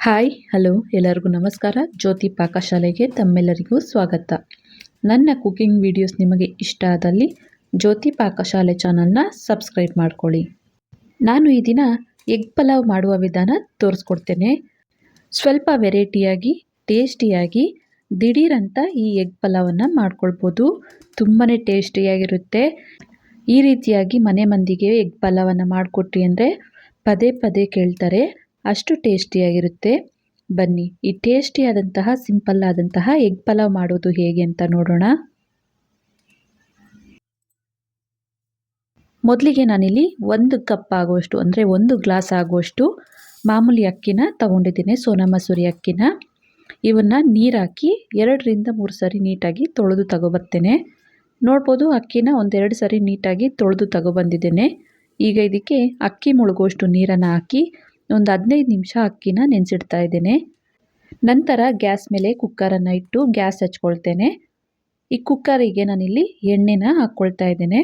Hi, hello, ಎಲ್ಲರಿಗೂ ನಮಸ್ಕಾರ. ಜ್ಯೋತಿ ಪಾಕಶಾಲೆಗೆ ತಮ್ಮೆಲ್ಲರಿಗೂ ಸ್ವಾಗತ. ನನ್ನ ಕುಕಿಂಗ್ ವಿಡಿಯೋಸ್ ನಿಮಗೆ ಇಷ್ಟ ಆದಲ್ಲಿ ಜ್ಯೋತಿ ಪಾಕಶಾಲೆ ಚಾನಲ್ನ ಸಬ್ಸ್ಕ್ರೈಬ್ ಮಾಡ್ಕೊಳ್ಳಿ. ನಾನು ಈ ದಿನ ಎಗ್ ಪಲಾವ್ ಮಾಡುವ ವಿಧಾನ ತೋರಿಸ್ಕೊಡ್ತೇನೆ. ಸ್ವಲ್ಪ ವೆರೈಟಿಯಾಗಿ, ಟೇಸ್ಟಿಯಾಗಿ ದಿಢೀರಂತ ಈ ಎಗ್ ಪಲಾವನ್ನು ಮಾಡ್ಕೊಳ್ಬೋದು. ತುಂಬಾ ಟೇಸ್ಟಿಯಾಗಿರುತ್ತೆ. ಈ ರೀತಿಯಾಗಿ ಮನೆ ಮಂದಿಗೆ ಎಗ್ ಪಲಾವನ್ನು ಮಾಡಿಕೊಟ್ರಿ ಅಂದರೆ ಪದೇ ಪದೇ ಕೇಳ್ತಾರೆ. ಅಷ್ಟು ಟೇಸ್ಟಿಯಾಗಿರುತ್ತೆ. ಬನ್ನಿ, ಈ ಟೇಸ್ಟಿಯಾದಂತಹ, ಸಿಂಪಲ್ ಆದಂತಹ ಎಗ್ ಪಲಾವ್ ಮಾಡೋದು ಹೇಗೆ ಅಂತ ನೋಡೋಣ. ಮೊದಲಿಗೆ ನಾನಿಲ್ಲಿ ಒಂದು ಕಪ್ ಆಗುವಷ್ಟು, ಅಂದರೆ ಒಂದು ಗ್ಲಾಸ್ ಆಗುವಷ್ಟು ಮಾಮೂಲಿ ಅಕ್ಕಿನ ತಗೊಂಡಿದ್ದೀನಿ, ಸೋನಾ ಮಸೂರಿ ಅಕ್ಕಿನ. ಇವನ್ನು ನೀರಾಕಿ ಎರಡರಿಂದ ಮೂರು ಸರಿ ನೀಟಾಗಿ ತೊಳೆದು ತಗೊಬರ್ತೇನೆ. ನೋಡ್ಬೋದು, ಅಕ್ಕಿನ ಒಂದೆರಡು ಸರಿ ನೀಟಾಗಿ ತೊಳೆದು ತಗೊಬಂದಿದ್ದೇನೆ. ಈಗ ಇದಕ್ಕೆ ಅಕ್ಕಿ ಮುಳುಗುವಷ್ಟು ನೀರನ್ನು ಹಾಕಿ ಒಂದು ಹದಿನೈದು ನಿಮಿಷ ಅಕ್ಕಿನ ನೆನೆಸಿಡ್ತಾ ಇದ್ದೇನೆ. ನಂತರ ಗ್ಯಾಸ್ ಮೇಲೆ ಕುಕ್ಕರನ್ನು ಇಟ್ಟು ಗ್ಯಾಸ್ ಹಚ್ಕೊಳ್ತೇನೆ. ಈ ಕುಕ್ಕರಿಗೆ ನಾನಿಲ್ಲಿ ಎಣ್ಣೆನ ಹಾಕ್ಕೊಳ್ತಾ ಇದ್ದೇನೆ.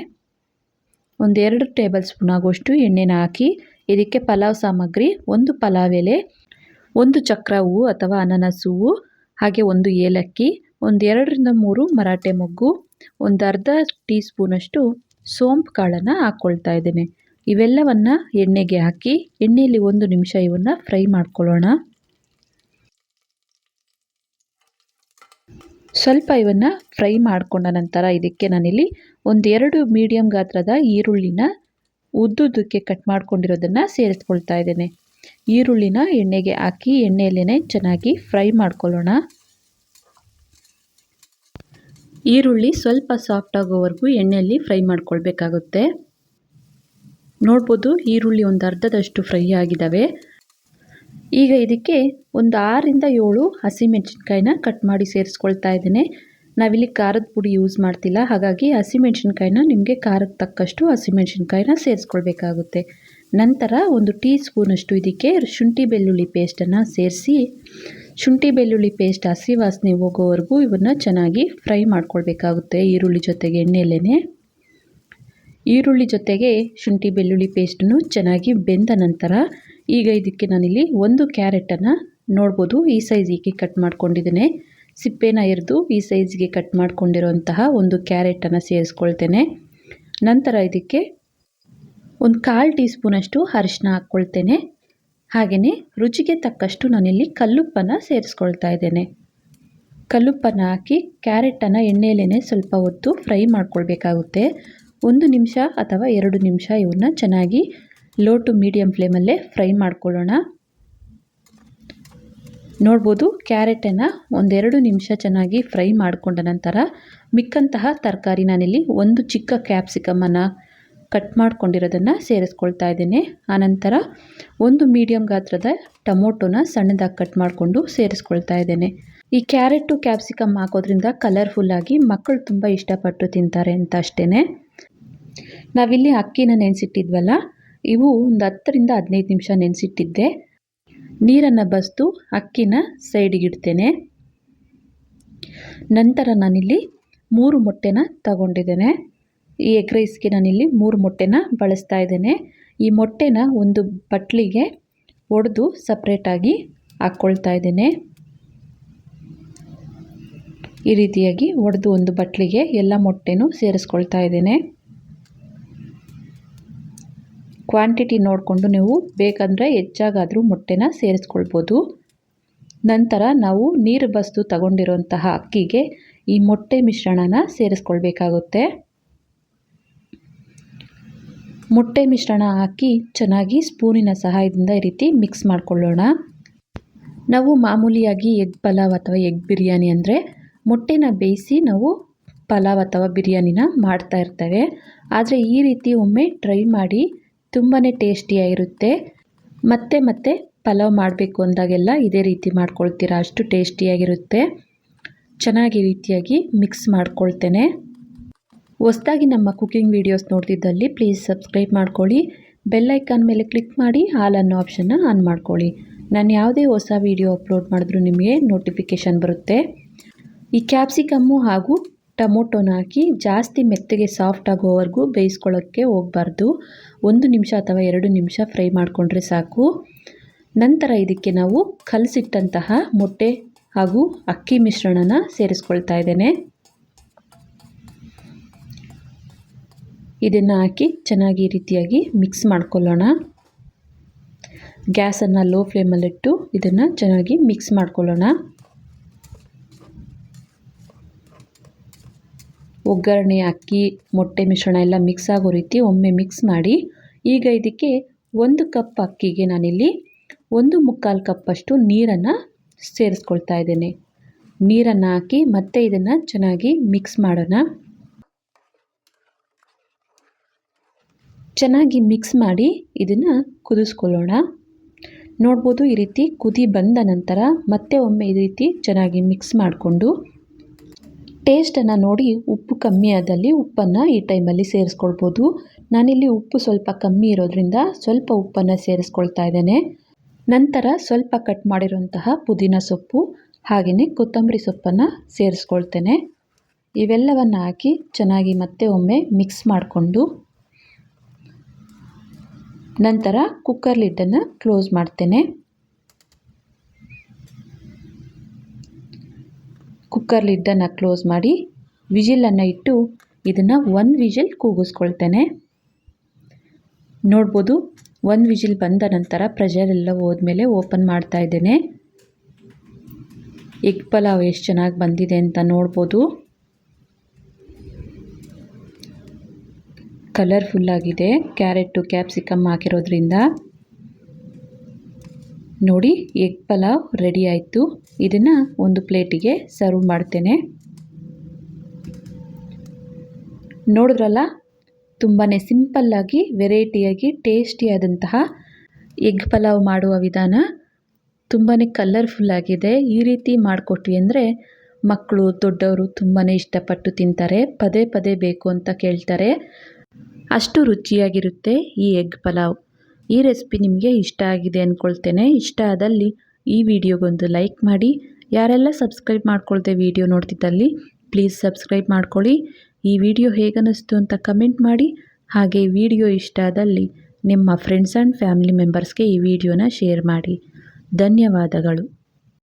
ಒಂದು ಎರಡು ಟೇಬಲ್ ಸ್ಪೂನ್ ಆಗುವಷ್ಟು ಎಣ್ಣೆನ ಹಾಕಿ ಇದಕ್ಕೆ ಪಲಾವ್ ಸಾಮಗ್ರಿ, ಒಂದು ಪಲಾವ್ ಎಲೆ, ಒಂದು ಚಕ್ರ ಹೂವು ಅಥವಾ ಅನಾನಸ್ ಹೂವು, ಹಾಗೆ ಒಂದು ಏಲಕ್ಕಿ, ಒಂದು ಎರಡರಿಂದ ಮೂರು ಮರಾಠೆ ಮೊಗ್ಗು, ಒಂದು ಅರ್ಧ ಟೀ ಸ್ಪೂನಷ್ಟು ಸೋಂಪು ಕಾಳನ್ನು ಹಾಕ್ಕೊಳ್ತಾ ಇದ್ದೇನೆ. ಇವೆಲ್ಲವನ್ನು ಎಣ್ಣೆಗೆ ಹಾಕಿ ಎಣ್ಣೆಯಲ್ಲಿ ಒಂದು ನಿಮಿಷ ಇವನ್ನು ಫ್ರೈ ಮಾಡ್ಕೊಳ್ಳೋಣ. ಸ್ವಲ್ಪ ಇವನ್ನು ಫ್ರೈ ಮಾಡಿಕೊಂಡ ನಂತರ ಇದಕ್ಕೆ ನಾನಿಲ್ಲಿ ಒಂದೆರಡು ಮೀಡಿಯಮ್ ಗಾತ್ರದ ಈರುಳ್ಳಿನ ಉದ್ದುದ್ದಕ್ಕೆ ಕಟ್ ಮಾಡ್ಕೊಂಡಿರೋದನ್ನು ಸೇರಿಸ್ಕೊಳ್ತಾ ಇದ್ದೇನೆ. ಈರುಳ್ಳಿನ ಎಣ್ಣೆಗೆ ಹಾಕಿ ಎಣ್ಣೆಯಲ್ಲೇ ಚೆನ್ನಾಗಿ ಫ್ರೈ ಮಾಡ್ಕೊಳ್ಳೋಣ. ಈರುಳ್ಳಿ ಸ್ವಲ್ಪ ಸಾಫ್ಟ್ ಆಗೋವರೆಗೂ ಎಣ್ಣೆಯಲ್ಲಿ ಫ್ರೈ ಮಾಡ್ಕೊಳ್ಬೇಕಾಗುತ್ತೆ. ನೋಡ್ಬೋದು ಈರುಳ್ಳಿ ಒಂದು ಅರ್ಧದಷ್ಟು ಫ್ರೈ ಆಗಿದ್ದಾವೆ. ಈಗ ಇದಕ್ಕೆ ಒಂದು ಆರರಿಂದ ಏಳು ಹಸಿಮೆಣ್ಸಿನ್ಕಾಯಿನ ಕಟ್ ಮಾಡಿ ಸೇರಿಸ್ಕೊಳ್ತಾ ಇದ್ದೇನೆ. ನಾವಿಲ್ಲಿ ಖಾರದ ಪುಡಿ ಯೂಸ್ ಮಾಡ್ತಿಲ್ಲ. ಹಾಗಾಗಿ ಹಸಿಮೆಣ್ಸಿನ್ಕಾಯಿನ ನಿಮಗೆ ಖಾರಕ್ಕೆ ತಕ್ಕಷ್ಟು ಹಸಿಮೆಣ್ಸಿನ್ಕಾಯಿನ ಸೇರಿಸ್ಕೊಳ್ಬೇಕಾಗುತ್ತೆ. ನಂತರ ಒಂದು ಟೀ ಸ್ಪೂನಷ್ಟು ಇದಕ್ಕೆ ಶುಂಠಿ ಬೆಳ್ಳುಳ್ಳಿ ಪೇಸ್ಟನ್ನು ಸೇರಿಸಿ, ಶುಂಠಿ ಬೆಳ್ಳುಳ್ಳಿ ಪೇಸ್ಟ್ ಹಸಿ ವಾಸನೆ ಹೋಗೋವರೆಗೂ ಇವನ್ನು ಚೆನ್ನಾಗಿ ಫ್ರೈ ಮಾಡ್ಕೊಳ್ಬೇಕಾಗುತ್ತೆ ಈರುಳ್ಳಿ ಜೊತೆಗೆ ಎಣ್ಣೆಯಲ್ಲೇ ಈರುಳ್ಳಿ ಜೊತೆಗೆ ಶುಂಠಿ ಬೆಳ್ಳುಳ್ಳಿ ಪೇಸ್ಟನ್ನು ಚೆನ್ನಾಗಿ ಬೆಂದ ನಂತರ ಈಗ ಇದಕ್ಕೆ ನಾನಿಲ್ಲಿ ಒಂದು ಕ್ಯಾರೆಟನ್ನು ನೋಡ್ಬೋದು. ಈ ಸೈಜಿಗೆ ಕಟ್ ಮಾಡ್ಕೊಂಡಿದ್ದೇನೆ. ಸಿಪ್ಪೆನ ಎರೆದು ಈ ಸೈಜ್ಗೆ ಕಟ್ ಮಾಡ್ಕೊಂಡಿರೋಂತಹ ಒಂದು ಕ್ಯಾರೆಟನ್ನು ಸೇರಿಸ್ಕೊಳ್ತೇನೆ. ನಂತರ ಇದಕ್ಕೆ ಒಂದು ಕಾಲು ಟೀ ಸ್ಪೂನಷ್ಟು ಅರಿಶಿನ ಹಾಕ್ಕೊಳ್ತೇನೆ. ಹಾಗೆಯೇ ರುಚಿಗೆ ತಕ್ಕಷ್ಟು ನಾನಿಲ್ಲಿ ಕಲ್ಲುಪ್ಪನ್ನು ಸೇರಿಸ್ಕೊಳ್ತಾ ಇದ್ದೇನೆ. ಕಲ್ಲುಪ್ಪನ್ನು ಹಾಕಿ ಕ್ಯಾರೆಟನ್ನು ಎಣ್ಣೆಯಲ್ಲೇ ಸ್ವಲ್ಪ ಹೊತ್ತು ಫ್ರೈ ಮಾಡ್ಕೊಳ್ಬೇಕಾಗುತ್ತೆ. ಒಂದು ನಿಮಿಷ ಅಥವಾ ಎರಡು ನಿಮಿಷ ಇವನ್ನ ಚೆನ್ನಾಗಿ ಲೋ ಟು ಮೀಡಿಯಮ್ ಫ್ಲೇಮಲ್ಲೇ ಫ್ರೈ ಮಾಡ್ಕೊಳ್ಳೋಣ. ನೋಡ್ಬೋದು ಕ್ಯಾರೆಟನ್ನು ಒಂದೆರಡು ನಿಮಿಷ ಚೆನ್ನಾಗಿ ಫ್ರೈ ಮಾಡಿಕೊಂಡ ನಂತರ ಮಿಕ್ಕಂತಹ ತರಕಾರಿ ನಾನಿಲ್ಲಿ ಒಂದು ಚಿಕ್ಕ ಕ್ಯಾಪ್ಸಿಕಮನ್ನು ಕಟ್ ಮಾಡ್ಕೊಂಡಿರೋದನ್ನು ಸೇರಿಸ್ಕೊಳ್ತಾ ಇದ್ದೇನೆ. ಆನಂತರ ಒಂದು ಮೀಡಿಯಮ್ ಗಾತ್ರದ ಟೊಮೊಟೊನ ಸಣ್ಣದಾಗಿ ಕಟ್ ಮಾಡಿಕೊಂಡು ಸೇರಿಸ್ಕೊಳ್ತಾ ಇದ್ದೇನೆ. ಈ ಕ್ಯಾರೆಟು ಕ್ಯಾಪ್ಸಿಕಮ್ ಹಾಕೋದ್ರಿಂದ ಕಲರ್ಫುಲ್ಲಾಗಿ ಮಕ್ಕಳು ತುಂಬ ಇಷ್ಟಪಟ್ಟು ತಿಂತಾರೆ ಅಂತ ಅಷ್ಟೇ ನಾವಿಲ್ಲಿ ಅಕ್ಕಿನ ನೆನೆಸಿಟ್ಟಿದ್ವಲ್ಲ? ಇವು ಒಂದು ಹತ್ತರಿಂದ ಹದಿನೈದು ನಿಮಿಷ ನೆನೆಸಿಟ್ಟಿದ್ದೆ. ನೀರನ್ನು ಬಸ್ದು ಅಕ್ಕಿನ ಸೈಡಿಗಿಡ್ತೇನೆ ನಂತರ ನಾನಿಲ್ಲಿ ಮೂರು ಮೊಟ್ಟೆನ ತಗೊಂಡಿದ್ದೇನೆ. ಈ ಎಗ್ ರೈಸ್ಗೆ ನಾನಿಲ್ಲಿ ಮೂರು ಮೊಟ್ಟೆನ ಬಳಸ್ತಾ ಇದ್ದೇನೆ. ಈ ಮೊಟ್ಟೆನ ಒಂದು ಬಟ್ಲಿಗೆ ಒಡೆದು ಸಪ್ರೇಟಾಗಿ ಹಾಕ್ಕೊಳ್ತಾ ಇದ್ದೇನೆ. ಈ ರೀತಿಯಾಗಿ ಒಡೆದು ಒಂದು ಬಟ್ಲಿಗೆ ಎಲ್ಲ ಮೊಟ್ಟೆನೂ ಸೇರಿಸ್ಕೊಳ್ತಾ ಇದ್ದೇನೆ. ಕ್ವಾಂಟಿಟಿ ನೋಡಿಕೊಂಡು ನೀವು ಬೇಕಂದರೆ ಹೆಚ್ಚಾಗಾದರೂ ಮೊಟ್ಟೆನ ಸೇರಿಸ್ಕೊಳ್ಬೋದು. ನಂತರ ನಾವು ನೀರು ಬಸ್ದು ತಗೊಂಡಿರುವಂತಹ ಅಕ್ಕಿಗೆ ಈ ಮೊಟ್ಟೆ ಮಿಶ್ರಣನ ಸೇರಿಸ್ಕೊಳ್ಬೇಕಾಗುತ್ತೆ. ಮೊಟ್ಟೆ ಮಿಶ್ರಣ ಹಾಕಿ ಚೆನ್ನಾಗಿ ಸ್ಪೂನಿನ ಸಹಾಯದಿಂದ ಈ ರೀತಿ ಮಿಕ್ಸ್ ಮಾಡಿಕೊಳ್ಳೋಣ. ನಾವು ಮಾಮೂಲಿಯಾಗಿ ಎಗ್ ಪಲಾವ್ ಅಥವಾ ಎಗ್ ಬಿರಿಯಾನಿ ಅಂದರೆ ಮೊಟ್ಟೆನ ಬೇಯಿಸಿ ನಾವು ಪಲಾವ್ ಅಥವಾ ಬಿರಿಯಾನಿನ ಮಾಡ್ತಾ ಇರ್ತೇವೆ. ಆದರೆ ಈ ರೀತಿ ಒಮ್ಮೆ ಟ್ರೈ ಮಾಡಿ ತುಂಬಾ ಟೇಸ್ಟಿಯಾಗಿರುತ್ತೆ. ಮತ್ತೆ ಮತ್ತೆ ಪಲಾವ್ ಮಾಡಬೇಕು ಅಂದಾಗೆಲ್ಲ ಇದೇ ರೀತಿ ಮಾಡ್ಕೊಳ್ತೀರಾ. ಅಷ್ಟು ಟೇಸ್ಟಿಯಾಗಿರುತ್ತೆ. ಚೆನ್ನಾಗಿ ರೀತಿಯಾಗಿ ಮಿಕ್ಸ್ ಮಾಡ್ಕೊಳ್ತೇನೆ. ಹೊಸ್ದಾಗಿ ನಮ್ಮ ಕುಕಿಂಗ್ ವೀಡಿಯೋಸ್ ನೋಡ್ತಿದ್ದಲ್ಲಿ ಪ್ಲೀಸ್ ಸಬ್ಸ್ಕ್ರೈಬ್ ಮಾಡ್ಕೊಳ್ಳಿ. ಬೆಲ್ಲೈಕಾನ್ ಮೇಲೆ ಕ್ಲಿಕ್ ಮಾಡಿ ಆಲ್ ಅನ್ನೋ ಆಪ್ಷನ್ನ ಆನ್ ಮಾಡ್ಕೊಳ್ಳಿ. ನಾನು ಯಾವುದೇ ಹೊಸ ವೀಡಿಯೋ ಅಪ್ಲೋಡ್ ಮಾಡಿದ್ರೂ ನಿಮಗೆ ನೋಟಿಫಿಕೇಷನ್ ಬರುತ್ತೆ. ಈ ಕ್ಯಾಪ್ಸಿಕಮ್ಮು ಹಾಗೂ ಟೊಮೊಟೊನ ಹಾಕಿ ಜಾಸ್ತಿ ಮೆತ್ತಗೆ ಸಾಫ್ಟ್ ಆಗೋವರೆಗೂ ಬೇಯಿಸ್ಕೊಳ್ಳೋಕ್ಕೆ ಹೋಗಬಾರ್ದು. ಒಂದು ನಿಮಿಷ ಅಥವಾ ಎರಡು ನಿಮಿಷ ಫ್ರೈ ಮಾಡಿಕೊಂಡ್ರೆ ಸಾಕು. ನಂತರ ಇದಕ್ಕೆ ನಾವು ಕಲಸಿಟ್ಟಂತಹ ಮೊಟ್ಟೆ ಹಾಗೂ ಅಕ್ಕಿ ಮಿಶ್ರಣನ ಸೇರಿಸ್ಕೊಳ್ತಾ ಇದ್ದೇನೆ. ಇದನ್ನು ಹಾಕಿ ಚೆನ್ನಾಗಿ ಈ ರೀತಿಯಾಗಿ ಮಿಕ್ಸ್ ಮಾಡ್ಕೊಳ್ಳೋಣ. ಗ್ಯಾಸನ್ನು ಲೋ ಫ್ಲೇಮಲ್ಲಿಟ್ಟು ಇದನ್ನು ಚೆನ್ನಾಗಿ ಮಿಕ್ಸ್ ಮಾಡ್ಕೊಳ್ಳೋಣ. ಒಗ್ಗರಣೆ ಅಕ್ಕಿ, ಮೊಟ್ಟೆ ಮಿಶ್ರಣ ಎಲ್ಲ ಮಿಕ್ಸ್ ಆಗೋ ರೀತಿ ಒಮ್ಮೆ ಮಿಕ್ಸ್ ಮಾಡಿ, ಈಗ ಇದಕ್ಕೆ ಒಂದು ಕಪ್ ಅಕ್ಕಿಗೆ ನಾನಿಲ್ಲಿ ಒಂದು ಮುಕ್ಕಾಲು ಕಪ್ಪಷ್ಟು ನೀರನ್ನು ಸೇರಿಸ್ಕೊಳ್ತಾ ಇದ್ದೇನೆ. ನೀರನ್ನು ಹಾಕಿ ಮತ್ತೆ ಇದನ್ನು ಚೆನ್ನಾಗಿ ಮಿಕ್ಸ್ ಮಾಡೋಣ. ಚೆನ್ನಾಗಿ ಮಿಕ್ಸ್ ಮಾಡಿ ಇದನ್ನು ಕುದಿಸ್ಕೊಳ್ಳೋಣ. ನೋಡ್ಬೋದು ಈ ರೀತಿ ಕುದಿ ಬಂದ ನಂತರ ಮತ್ತೆ ಒಮ್ಮೆ ಈ ರೀತಿ ಚೆನ್ನಾಗಿ ಮಿಕ್ಸ್ ಮಾಡಿಕೊಂಡು ಟೇಸ್ಟನ್ನು ನೋಡಿ ಉಪ್ಪು ಕಮ್ಮಿ ಆದಲ್ಲಿ ಉಪ್ಪನ್ನು ಈ ಟೈಮಲ್ಲಿ ಸೇರಿಸ್ಕೊಳ್ಬೋದು. ನಾನಿಲ್ಲಿ ಉಪ್ಪು ಸ್ವಲ್ಪ ಕಮ್ಮಿ ಇರೋದ್ರಿಂದ ಸ್ವಲ್ಪ ಉಪ್ಪನ್ನು ಸೇರಿಸ್ಕೊಳ್ತಾ ಇದ್ದೇನೆ. ನಂತರ ಸ್ವಲ್ಪ ಕಟ್ ಮಾಡಿರುವಂತಹ ಪುದೀನ ಸೊಪ್ಪು, ಹಾಗೆಯೇ ಕೊತ್ತಂಬರಿ ಸೊಪ್ಪನ್ನು ಸೇರಿಸ್ಕೊಳ್ತೇನೆ. ಇವೆಲ್ಲವನ್ನು ಹಾಕಿ ಚೆನ್ನಾಗಿ ಮತ್ತೆ ಒಮ್ಮೆ ಮಿಕ್ಸ್ ಮಾಡಿಕೊಂಡು ನಂತರ ಕುಕ್ಕರ್ ಲಿಡ್ಡನ್ನು ಕ್ಲೋಸ್ ಮಾಡ್ತೇನೆ. ಕುಕ್ಕರ್ ಕ್ಲೋಸ್ ಮಾಡಿ ವಿಜಿಲನ್ನು ಇಟ್ಟು ಇದನ್ನು ಒಂದು ವಿಜಿಲ್ ಕೂಗಿಸ್ಕೊಳ್ತೇನೆ. ನೋಡ್ಬೋದು, ಒಂದು ವಿಜಿಲ್ ಬಂದ ನಂತರ ಪ್ರೆಷರ್ ಎಲ್ಲ ಹೋದ್ಮೇಲೆ ಓಪನ್ ಮಾಡ್ತಾ ಇದ್ದೇನೆ. ಎಗ್ ಪಲಾವ್ ಎಷ್ಟು ಚೆನ್ನಾಗಿ ಬಂದಿದೆ ಅಂತ ನೋಡ್ಬೋದು. ಕಲರ್ಫುಲ್ಲಾಗಿದೆ ಕ್ಯಾರೆಟು, ಕ್ಯಾಪ್ಸಿಕಮ್ ಹಾಕಿರೋದ್ರಿಂದ. ನೋಡಿ, ಎಗ್ ಪಲಾವ್ ರೆಡಿ ಆಯಿತು. ಇದನ್ನು ಒಂದು ಪ್ಲೇಟಿಗೆ ಸರ್ವ್ ಮಾಡ್ತೇನೆ. ನೋಡಿದ್ರಲ್ಲ ತುಂಬಾ ಸಿಂಪಲ್ಲಾಗಿ ವೆರೈಟಿಯಾಗಿ ಟೇಸ್ಟಿಯಾದಂತಹ ಎಗ್ ಪಲಾವ್ ಮಾಡುವ ವಿಧಾನ. ತುಂಬಾ ಕಲರ್ಫುಲ್ಲಾಗಿದೆ ಈ ರೀತಿ ಮಾಡಿಕೊಟ್ವಿ ಅಂದರೆ ಮಕ್ಕಳು ದೊಡ್ಡವರು ತುಂಬಾ ಇಷ್ಟಪಟ್ಟು ತಿಂತಾರೆ. ಪದೇ ಪದೇ ಬೇಕು ಅಂತ ಕೇಳ್ತಾರೆ. ಅಷ್ಟು ರುಚಿಯಾಗಿರುತ್ತೆ ಈ ಎಗ್ ಪಲಾವ್. ಈ ರೆಸಿಪಿ ನಿಮಗೆ ಇಷ್ಟ ಆಗಿದೆ ಅಂದ್ಕೊಳ್ತೇನೆ ಇಷ್ಟ ಆದಲ್ಲಿ ಈ ವಿಡಿಯೋಗೊಂದು ಲೈಕ್ ಮಾಡಿ. ಯಾರೆಲ್ಲ ಸಬ್ಸ್ಕ್ರೈಬ್ ಮಾಡ್ಕೊಳ್ದೆ ವಿಡಿಯೋ ನೋಡ್ತಿದ್ದಲ್ಲಿ, ಪ್ಲೀಸ್ ಸಬ್ಸ್ಕ್ರೈಬ್ ಮಾಡ್ಕೊಳ್ಳಿ. ಈ ವಿಡಿಯೋ ಹೇಗನ್ನಿಸ್ತು ಅಂತ ಕಮೆಂಟ್ ಮಾಡಿ. ಹಾಗೆ ವಿಡಿಯೋ ಇಷ್ಟ ಆದಲ್ಲಿ ನಿಮ್ಮ ಫ್ರೆಂಡ್ಸ್ ಆ್ಯಂಡ್ ಫ್ಯಾಮಿಲಿ ಮೆಂಬರ್ಸ್ಗೆ ಈ ವಿಡಿಯೋನ ಶೇರ್ ಮಾಡಿ. ಧನ್ಯವಾದಗಳು.